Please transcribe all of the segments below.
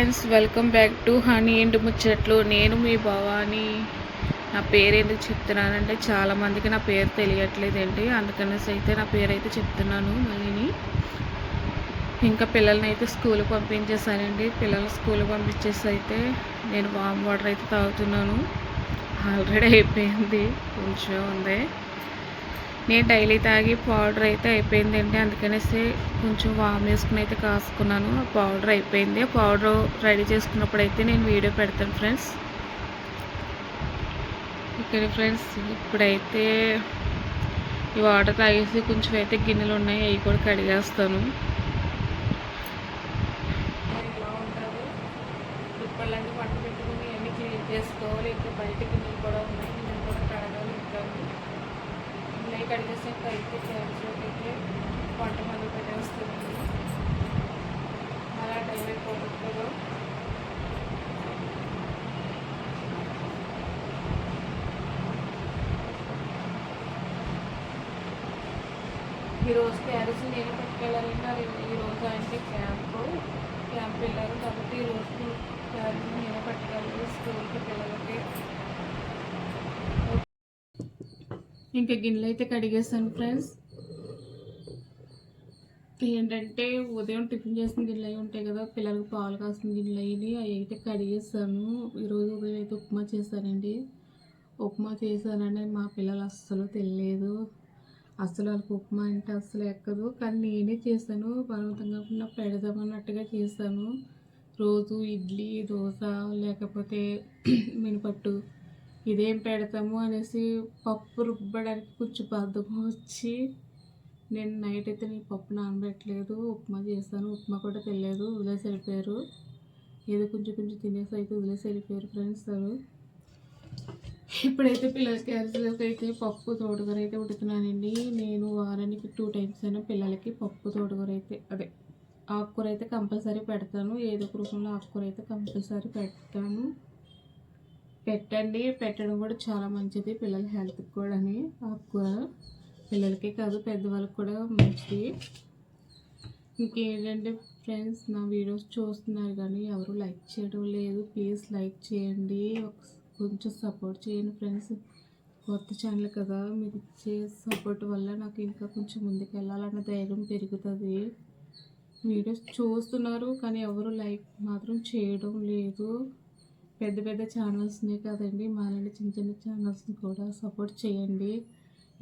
Friends welcome back to honey and ముచ్చట్లు నేను మీ భవాని. నా పేరు ఎందుకు చెప్తున్నానంటే చాలా మందికి నా పేరు తెలియట్లేదండి. అందుకనేసి అయితే నా పేరు అయితే చెప్తున్నాను మళ్ళీని. ఇంకా పిల్లల్ని అయితే స్కూల్కి పంపించేసానండి పిల్లలు స్కూల్ పంపించేసి అయితే నేను వామ్ వాటర్ అయితే తాగుతున్నాను. ఆల్రెడీ అయిపోయింది. కొంచెం ఉంది. నేను డైలీ తాగి పౌడర్ అయితే అయిపోయిందండి. అందుకనేసి కొంచెం వామ్ వేసుకుని అయితే కాసుకున్నాను. పౌడర్ అయిపోయింది. పౌడర్ రెడీ చేసుకున్నప్పుడు అయితే నేను వీడియో పెడతాను ఫ్రెండ్స్. ఇక్కడ ఫ్రెండ్స్ ఇప్పుడైతే ఈ వాటర్ తాగేసి కొంచెం అయితే గిన్నెలు ఉన్నాయి. అవి కూడా కడిగేస్తాను. దుప్పలన్నీ వంట పెట్టుకుని అన్నీ క్లీన్ చేసుకోవాలి. ఇంకా బయట గిన్నెలు కూడా ఉన్నాయి. గిన్నెలు కూడా కడగాలి ఇంకా. ఇలా కడిగేసాక అయితే క్యాన్సర్ అయితే వంట మొదలు పెట్టేస్తుంది అలా టైం అయిపోతుంది ఈరోజు క్యారేజ్ నేను పట్టుకెళ్ళాలంటే అది ఈరోజు అంటే క్యాంప్ క్యాంప్ వెళ్ళారు కాబట్టి ఈరోజు క్యారేజ్ నేను పట్టుకెళ్ళాలి. స్కూల్కి పిల్లలకి ఇంకా గిన్నెలు అయితే కడిగేసాను ఫ్రెండ్స్. ఏంటంటే ఉదయం టిఫిన్ చేసిన గిన్నెలు అవి ఉంటాయి కదా పిల్లలకు పాలు కాసిన గిన్నెలు అవి అవి అయితే కడిగేస్తాను. ఈరోజు ఉదయం అయితే ఉప్మా చేశానండి ఉప్మా చేశానని మా పిల్లలు అస్సలు తెలియలేదు అసలు వాళ్ళకి ఉప్మా అంటే అస్సలు ఎక్కదు. కానీ నేనే చేశాను బలవంతంగా కాకుండా పెడదామన్నట్టుగా చేశాను రోజు ఇడ్లీ దోశ లేకపోతే మినపట్టు ఇదేం పెడతాము అనేసి పప్పు రుబ్బడానికి కొంచెం బద్ధకం వచ్చి నేను నైట్ అయితే నేను పప్పు నానబెట్టలేదు ఉప్మా చేశాను ఉప్మా కూడా తెలియదు వదిలేసి వెళ్ళిపోయారు. ఏదో కొంచెం కొంచెం తినేసి అయితే వదిలేసి వెళ్ళిపోయారు ఫ్రెండ్స్ అవి ఇప్పుడైతే పిల్లలకి అరిసెలకి అయితే పప్పు తోటకూర అయితే ఉడుతున్నానండి నేను వారానికి టూ టైమ్స్ అయినా పిల్లలకి పప్పు తోటకూర అయితే అదే ఆకుకూర అయితే కంపల్సరీ పెడతాను. ఏదో ఒక రూపంలో ఆకుకూర అయితే కంపల్సరీ పెడతాను. పెట్టండి. పెట్టడం కూడా చాలా మంచిది. పిల్లల హెల్త్కి కూడా ఆకుకూర పిల్లలకే కాదు పెద్దవాళ్ళకి కూడా మంచిది. ఇంకేంటంటే ఫ్రెండ్స్ నా వీడియోస్ చూస్తున్నారు కానీ ఎవరు లైక్ చేయడం లేదు. ప్లీజ్ లైక్ చేయండి. కొంచెం సపోర్ట్ చేయండి ఫ్రెండ్స్. కొత్త ఛానల్ కదా మీరు ఇచ్చే సపోర్ట్ వల్ల నాకు ఇంకా కొంచెం ముందుకు వెళ్ళాలన్న ధైర్యం పెరుగుతుంది. వీడియోస్ చూస్తున్నారు కానీ ఎవరు లైక్ మాత్రం చేయడం లేదు. పెద్ద పెద్ద ఛానల్స్నే కాదండి. మాలాంటి చిన్న చిన్న ఛానల్స్ని కూడా సపోర్ట్ చేయండి.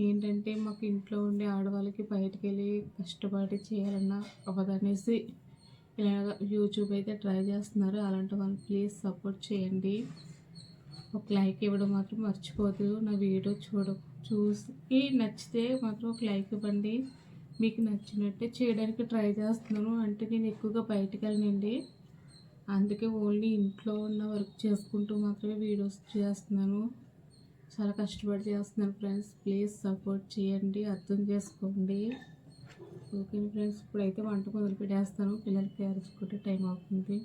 ఏంటంటే మాకు ఇంట్లో ఉండే ఆడవాళ్ళకి బయటకు వెళ్ళి కష్టపడి చేయాలన్న అవ్వదనేసి ఇలాగ యూట్యూబ్ అయితే ట్రై చేస్తున్నారు. అలాంటి వాళ్ళని ప్లీజ్ సపోర్ట్ చేయండి. ఒక లైక్ ఇవ్వడం మాత్రం మర్చిపోదు. నా వీడియో చూడ చూసి నచ్చితే మాత్రం ఒక లైక్ ఇవ్వండి. మీకు నచ్చినట్టే చేయడానికి ట్రై చేస్తున్నాను. అంటే నేను ఎక్కువగా బయటకు వెళ్ళనండి. అందుకే ఓన్లీ ఇంట్లో ఉన్న వర్క్ చేసుకుంటూ మాత్రమే వీడియోస్ చేస్తున్నాను. చాలా కష్టపడి చేస్తున్నాను ఫ్రెండ్స్. ప్లీజ్ సపోర్ట్ చేయండి అర్థం చేసుకోండి. ఓకే ఫ్రెండ్స్ ఇప్పుడైతే వంట మొదలు పెట్టేస్తాను. పిల్లలకి తయారుచుకుంటే టైం అవుతుంది.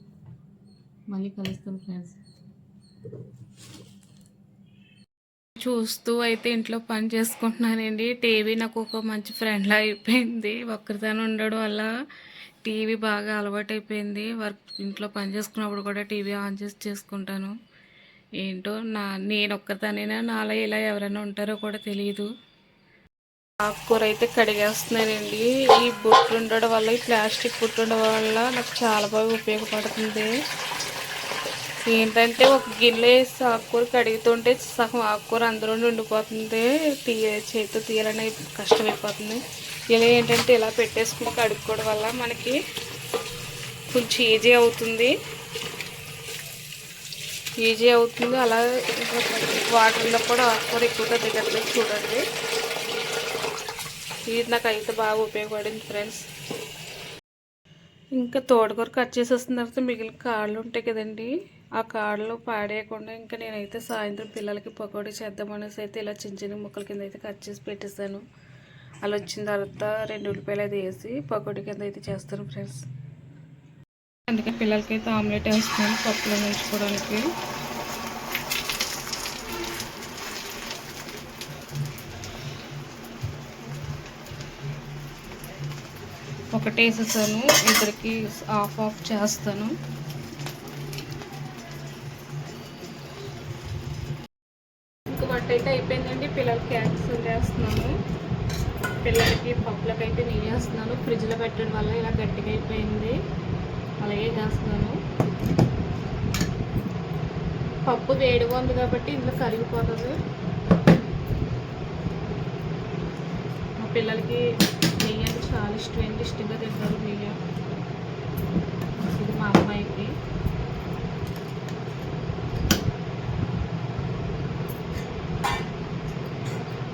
మళ్ళీ కలుస్తాను ఫ్రెండ్స్. చూస్తూ అయితే ఇంట్లో పని చేసుకుంటున్నానండి. టీవీ నాకు ఒక మంచి ఫ్రెండ్లా అయిపోయింది. ఒక్కరితోనే ఉండడం వల్ల టీవీ బాగా అలవాటైపోయింది. వర్క్ ఇంట్లో పని చేసుకున్నప్పుడు కూడా టీవీ ఆన్ చేసి చేసుకుంటాను. ఏంటో నా నేను ఒక్కదానైనా నాలో ఇలా ఎవరైనా ఉంటారో కూడా తెలియదు ఆకుకూర అయితే కడిగేస్తున్నానండి. ఈ బుట్టు ఉండడం వల్ల ఈ ప్లాస్టిక్ బుట్టు ఉండడం వల్ల నాకు చాలా బాగా ఉపయోగపడుతుంది. ఏంటంటే ఒక గిన్నె వేసి ఆకుకూర కడుగుతుంటే సగం ఆకుకూర అందులో ఉండిపోతుంది. తీయ చేతితో తీయాలని కష్టమైపోతుంది. ఇలా ఏంటంటే ఇలా పెట్టేసుకుని కడుక్కోవడం వల్ల మనకి కొంచెం ఈజీ అవుతుంది. ఈజీ అవుతుంది. అలా వాటర్లో కూడా ఆకుకూర ఎక్కువగా దిగట్లేదు చూడండి. ఇది నాకు అయితే బాగా ఉపయోగపడింది ఫ్రెండ్స్. ఇంకా తోటకూర కట్ చేసి వస్తున్న తర్వాత మిగిలిన కాళ్ళు ఉంటాయి కదండీ. ఆ కాడలు పాడేయకుండా ఇంకా నేనైతే సాయంత్రం పిల్లలకి పకోడీ చేద్దామనేసి అయితే ఇలా చిన్న చిన్న ముక్కల కింద అయితే కట్ చేసి పెట్టేశాను. అలా వచ్చిన తర్వాత రెండు ఉల్లిపాయలు అది వేసి పకోడీ కింద అయితే చేస్తాను ఫ్రెండ్స్. అందుకే పిల్లలకి అయితే ఆమ్లెట్ వేస్తున్నాను పప్పులో నుంచుకోవడానికి. ఒకటి వేసేసాను ఇద్దరికి ఆఫ్ ఆఫ్ చేస్తాను. చేస్తున్నాను. ఫ్రిడ్జ్లో పెట్టడం వల్ల ఇలా గట్టిగా అయిపోయింది. అలాగే చేస్తున్నాను. పప్పు వేడిగా ఉంది కాబట్టి ఇందులో కరిగిపోతుంది. మా పిల్లలకి నెయ్యి అంటే చాలా ఇష్టం ఏంటి ఇష్టంగా తింటారు నెయ్యి. ఇది మా అమ్మాయికి.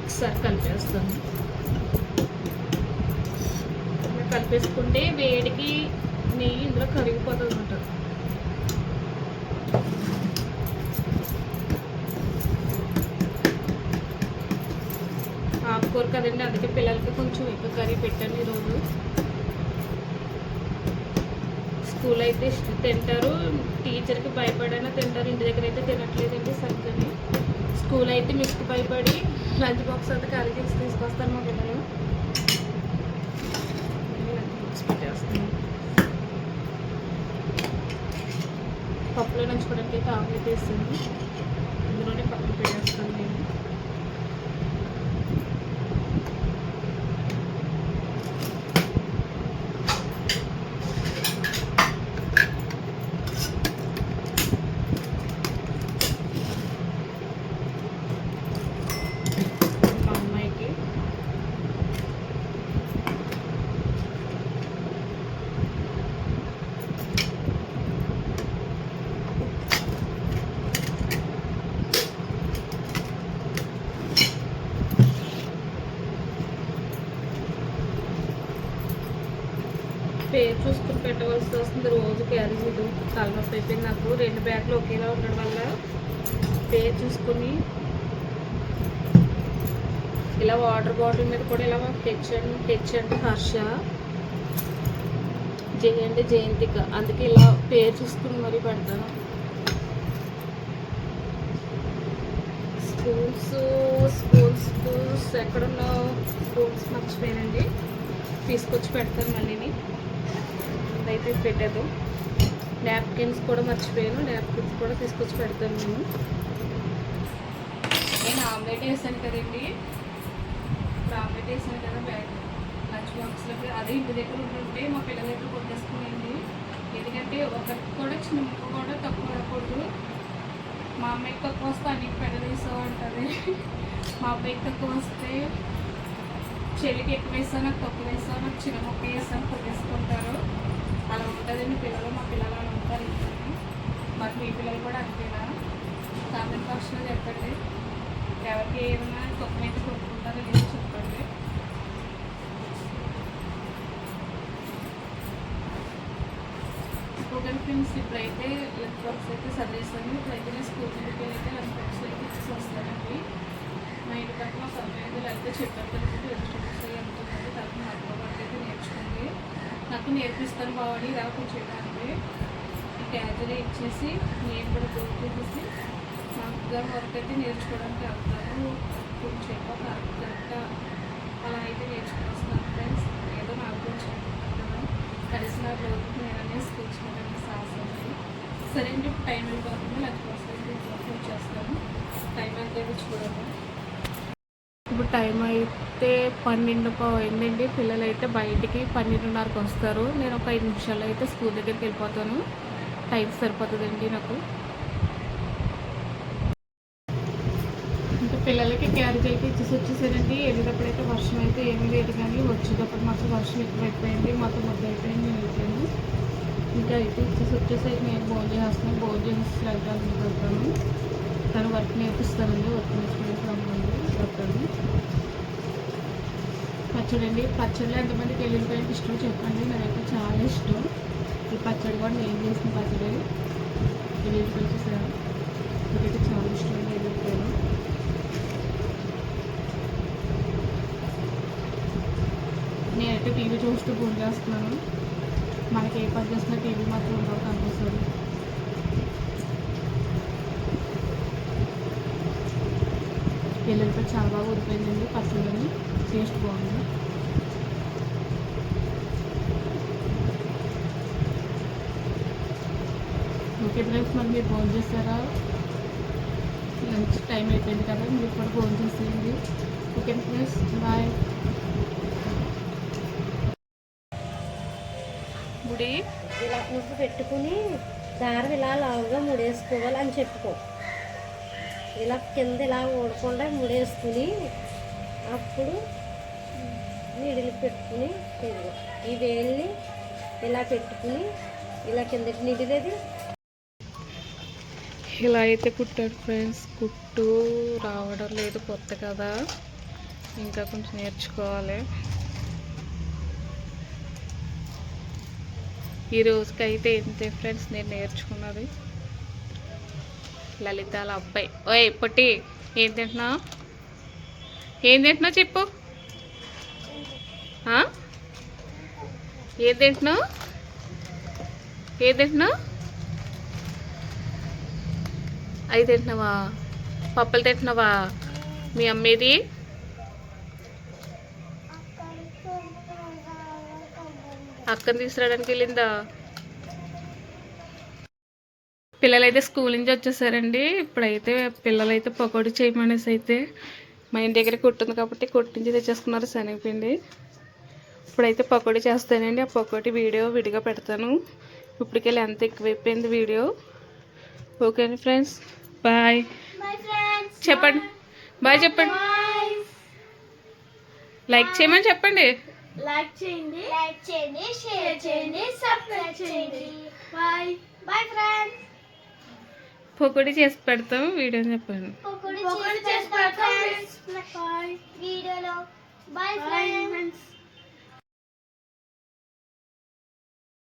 ఒకసారి కలిపేస్తాను. కలిపేసుకుంటే వేడికి నెయ్యి ఇందులో కరిగిపోతుంది అనమాట ఆకుకూర కదండి అందుకే పిల్లలకి కొంచెం ఎక్కువ కర్రీ పెట్టాను ఈరోజు. స్కూల్ అయితే తింటారు. టీచర్కి భయపడైనా తింటారు. ఇంటి దగ్గర అయితే తినట్లేదండి సరిగ్గా స్కూల్ అయితే మిస్కి భయపడి లంచ్ బాక్స్ అయితే ఖాళీ చేసి తీసుకొస్తాను మా పిల్లలు లంచ్ బాక్స్ పెట్టేస్తున్నాను పప్పులో నంచుకోవడానికి అయితే ఆమ్లెట్ వేస్తుంది ఇందులోనే పప్పు పెట్టేస్తాను నేను మా అమ్మాయికి పేరు చూసుకుని పెట్టవలసి వస్తుంది రోజు క్యారీ తలనొప్పి అయిపోయింది నాకు. రెండు బ్యాగ్లు ఒకేలా ఉండడం వల్ల పేరు చూసుకుని ఇలా వాటర్ బాటిల్ మీద కూడా ఇలా హెచ్ అండ్ హెచ్ అంటే హర్ష జే అంటే జయంతిక. అందుకే ఇలా పేరు చూసుకుని మరీ పెడతాను. స్కూల్స్ స్కూల్స్ స్కూల్స్ ఎక్కడున్నా స్కూల్స్ మర్చిపోయానండి. తీసుకొచ్చి పెడతాను మళ్ళీని. అయితే పెట్టదు. న్యాప్కిన్స్ కూడా మర్చిపోయాను. న్యాప్కిన్స్ కూడా తీసుకొచ్చి పెడతాను నేను. నేను ఆమ్లెట్ వేసాను కదండి. ఇప్పుడు ఆమ్లెట్ వేసాను కదా బ్యాగ్ లంచ్ బాక్స్లోకి అదే ఇంటి దగ్గర ఉంటుంటే మా పిల్లల దగ్గర కొట్టేసుకునేది. ఎందుకంటే ఒకరికి కూడా చిన్న ముక్క కూడా తక్కువ రాకూడదు. మా అమ్మాయికి తక్కువ వస్తే అన్నికి పెడదేసావు అంటుంది మా అబ్బాయికి తక్కువ వస్తే చెల్లికి ఎక్కువ వేసా నాకు తక్కువ వేసా నాకు చిన్న ముక్క వేసాను కొట్టేసుకుంటారు. అలా ఉంటుందండి పిల్లలు మా పిల్లలు అలా ఉంటారు మరి మీ పిల్లలు కూడా అంతేనా కామెంట్ బాక్స్లో చెప్పండి. ఎవరికి ఏమైనా తక్కువ అయితే కొట్టుకుంటారో లేదో చెప్పండి. స్కూల్ ఫ్రెండ్స్ ఇప్పుడైతే లంచ్ బాక్స్ అయితే సర్వేస్తాను ఇప్పుడైతే నేను స్కూల్ దగ్గరికి అయితే లంచ్ బాక్స్ అయితే ఇచ్చేసి వస్తానండి మా ఇంటి పక్కన ఒక అమ్మాయి అయితే లేకపోతే చెప్పాను కదండి వెజిటబుల్స్ అవి అమ్ముతున్నది తనకు నాకు వర్క్ అయితే నేర్చుకుంది నాకు నేర్పిస్తాను బాగుండి ఇలా కొంచెం చేయడానికి ఇచ్చేసి నేను కూడా దూరం చేసేసి నాకు వర్క్ అయితే నేర్చుకోవడానికి వెళ్తాను. కొంచెం ఒక అలా అయితే నేర్చుకుని ఫ్రెండ్స్ ఏదో నాకు కొంచెం కలిసి నా రోజు నేను అనేది కూర్చున్నాను సాహసం సరే అండి ఇప్పుడు టైం అయిపోతుంది. లంచ్ బాక్స్ వచ్చేస్తాను. టైం అయితే చూడము ఇప్పుడు టైం అయితే పన్నెండు అయిందండి పిల్లలు అయితే బయటికి పన్నెండున్నరకు వస్తారు. నేను ఒక ఐదు నిమిషాలు అయితే స్కూల్ దగ్గరికి వెళ్ళిపోతాను. టైం సరిపోతుందండి నాకు. ఇంకా పిల్లలకి క్యారేజ్ అయితే ఇచ్చేసి వచ్చేసారండి వెళ్ళేటప్పుడైతే వర్షం అయితే ఏమీ లేదు కానీ వచ్చేటప్పుడు మాత్రం వర్షం ఎక్కువైపోయింది. మొత్తం ముద్ద అయిపోయింది నేను వెళ్ళిపోయాను ఇంకా అయితే ఇచ్చేసి వచ్చేసి నేను భోజనం చేస్తున్నాను భోజనం చేసి వెళ్తాను తను వర్క్ నేర్పిస్తానండి. వర్క్ నేర్చుకునేసి పచ్చడి పచ్చడిలో ఎంతమందికి వెళ్ళిపోయిన ఇష్టం చెప్పండి. నాకైతే చాలా ఇష్టం. ఈ పచ్చడి కూడా నేను చేసిన పచ్చడి. వెళ్ళిపోయి చూసాను నాకైతే చాలా ఇష్టం వెళ్ళిపోయాను నేనైతే టీవీ చూస్తూ పూజ చేస్తున్నాను. మనకి ఏ పని చేసినా టీవీ మాత్రం ఉండవు కనిపిస్తుంది. ఎల్లుల్లిపాయ చాలా బాగా ఉడిపోయిందండి పచ్చళ్ళని. టేస్ట్ బాగుంది. ఓకే ఫ్రెండ్స్ మరి మీరు ఫోన్ చేస్తారా? లంచ్ టైం అయిపోయింది కదా మీరు కూడా ఫోన్ చేసేయండి. Okay friends bye. ముడి ఇలా నువ్వు పెట్టుకుని దారం ఇలా లావుగా ముడేసుకోవాలి అని చెప్పుకో. ఇలా కింద ఇలా ఊడకుండా ముడేసుకుని అప్పుడు నీడిలు పెట్టుకుని ఇదిగో ఈ వేల్ని ఇలా పెట్టుకుని ఇలా కిందకి నిడిలేది ఇలా అయితే కుట్టాడు ఫ్రెండ్స్. కుట్టు రావడం లేదు కొత్త కదా. ఇంకా కొంచెం నేర్చుకోవాలి. ఈ రోజుకైతే ఇంతే ఫ్రెండ్స్ నేను నేర్చుకున్నది. లలితాల అబ్బాయి. ఓయ్ పొట్టి ఏం తింటున్నావు? ఏం తింటున్నావు చెప్పు. ఏది ఏం తింటున్నావు? ఏం తింటున్నావు? అవి తింటున్నావా? పప్పులు తింటున్నావా? మీ అమ్మేది? అక్కని తీసుకురావడానికి వెళ్ళిందా? పిల్లలైతే స్కూల్ నుంచి వచ్చేసారండి. ఇప్పుడైతే పిల్లలైతే పకోడీ చేయమనేసి అయితే మా ఇంటి దగ్గర కొట్టుంది కాబట్టి కొట్టించి తెచ్చేసుకున్నారు శనగపిండి. ఇప్పుడైతే పకోడీ చేస్తానండి. ఆ పకోడీ వీడియో విడిగా పెడతాను. ఇప్పటికెళ్ళి ఎంత ఎక్కువైపోయింది వీడియో. ఓకే అండి ఫ్రెండ్స్ బాయ్ చెప్పండి. బాయ్ చెప్పండి. లైక్ చేయమని చెప్పండి. లైక్ చేయండి. లైక్ చేయండి. షేర్ చేయండి. సబ్స్క్రైబ్ చేయండి. బాయ్ బాయ్ ఫ్రెండ్స్ పకోడీ చేసి పెడతాం. వీడియో చెప్పండి. ఒకటి చేసి పెడతాం. బాయ్ వీడియోలో బాయ్ ఫ్రెండ్స్